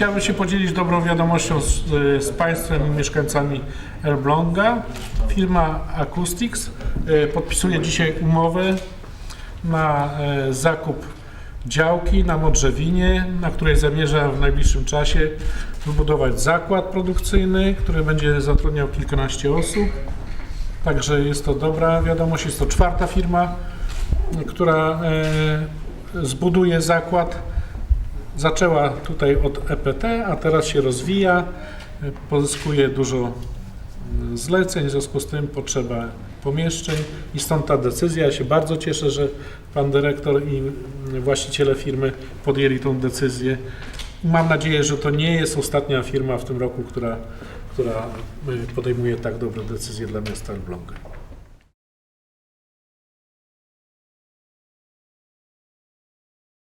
chciałbym się podzielić dobrą wiadomością z, z Państwem, mieszkańcami Elbląga. Firma Acoustics e, podpisuje dzisiaj umowę na e, zakup działki na Modrzewinie, na której zamierza w najbliższym czasie wybudować zakład produkcyjny, który będzie zatrudniał kilkanaście osób. Także jest to dobra wiadomość. Jest to czwarta firma, która e, zbuduje zakład. Zaczęła tutaj od EPT, a teraz się rozwija, pozyskuje dużo mm, zleceń, w związku z tym potrzeba pomieszczeń i stąd ta decyzja. Ja się bardzo cieszę, że pan dyrektor i mm, właściciele firmy podjęli tą decyzję. Mam nadzieję, że to nie jest ostatnia firma w tym roku, która, która y, podejmuje tak dobre decyzje dla miasta Elbląga.